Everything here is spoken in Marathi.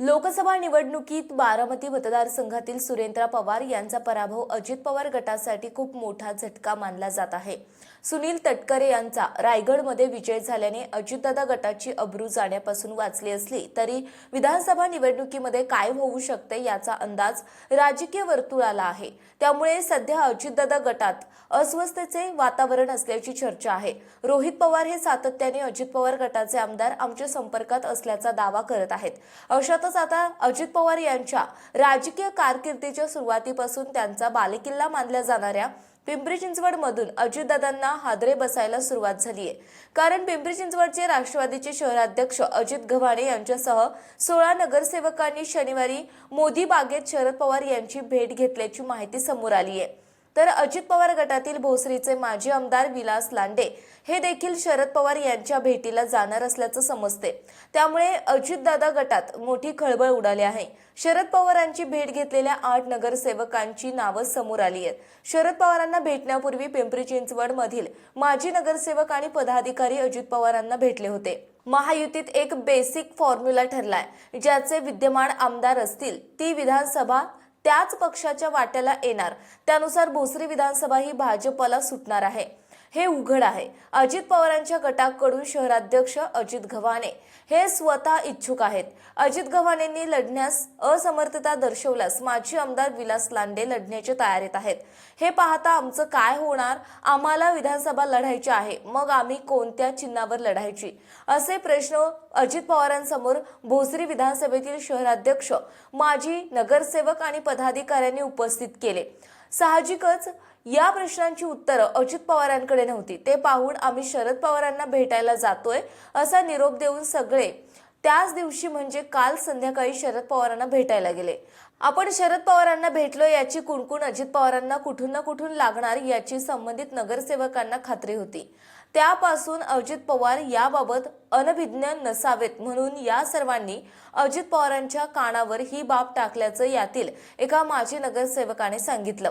लोकसभा निवडणुकीत बारामती मतदारसंघातील सुरेंद्र पवार यांचा पराभव अजित पवार गटासाठी खूप मोठा झटका मानला जात आहे. सुनील तटकरे यांचा रायगडमध्ये विजय झाल्याने अजितदादा गटाची अब्रू जाण्यापासून वाचली असली तरी विधानसभा निवडणुकीमध्ये काय होऊ शकते याचा अंदाज राजकीय वर्तुळाला आहे. त्यामुळे सध्या अजितदादा गटात अस्वस्थतेचे वातावरण असल्याची चर्चा आहे. रोहित पवार हे सातत्याने अजित पवार गटाचे आमदार आमच्या संपर्कात असल्याचा दावा करत आहेत. अशातच आता अजित पवार यांच्या राजकीय कारकिर्दीच्या सुरुवातीपासून त्यांचा बालेकिल्ला मानल्या जाणाऱ्या पिंपरी चिंचवडमधून अजितदादांना हादरे बसायला सुरुवात झाली आहे कारण पिंपरी चिंचवडचे राष्ट्रवादीचे शहराध्यक्ष अजित गव्हाणे यांच्यासह सोळा नगरसेवकांनी शनिवारी मोदी बागेत शरद पवार यांची भेट घेतल्याची माहिती समोर आली आहे तर अजित पवार गटातील भोसरीचे माजी आमदार विलास लांडे हे देखील शरद पवार यांच्या भेटीला जाणार असल्याचं समजते. त्यामुळे अजितदादा गटात मोठी खळबळ उडाली आहे. शरद पवारांची भेट घेतलेल्या आठ नगरसेवकांची नावं समोर आली आहेत. शरद पवारांना भेटण्यापूर्वी पिंपरी चिंचवडमधील माजी नगरसेवक आणि पदाधिकारी अजित पवारांना भेटले होते. महायुतीत एक बेसिक फॉर्म्युला ठरलाय. ज्याचे विद्यमान आमदार असतील ती विधानसभा त्याच पक्षाच्या वाट्याला येणार. त्यानुसार भोसरी विधानसभा ही भाजपला सुटणार आहे. हे उघड आहे. अजित पवारांच्या गटाकडून शहराध्यक्ष अजित गव्हाणे हे स्वतः इच्छुक आहेत. अजित गव्हाणेंनी लढण्यास असमर्थता दर्शवल्यास माजी आमदार विलास लांडे लढण्याच्या तयारीत आहेत. हे पाहता आमचं काय होणार? आम्हाला विधानसभा लढायची आहे. मग आम्ही कोणत्या चिन्हावर लढायची? असे प्रश्न अजित पवारांसमोर भोसरी विधानसभेतील शहराध्यक्ष माजी नगरसेवक आणि पदाधिकाऱ्यांनी उपस्थित केले. साहजिकच या प्रश्नांची उत्तरं अजित पवारांकडे नव्हती. ते पाहून आम्ही शरद पवारांना भेटायला जातोय असा निरोप देऊन सगळे त्याच दिवशी म्हणजे काल संध्याकाळी शरद पवारांना भेटायला गेले. आपण शरद पवारांना भेटलो याची कुणकुण अजित पवारांना कुठून ना कुठून लागणार याची संबंधित नगरसेवकांना खात्री होती. त्यापासून अजित पवार याबाबत अनभिज्ञ नसावेत म्हणून या सर्वांनी अजित पवारांच्या कानावर ही बाब टाकल्याचं यातील एका माजी नगरसेवकाने सांगितलं.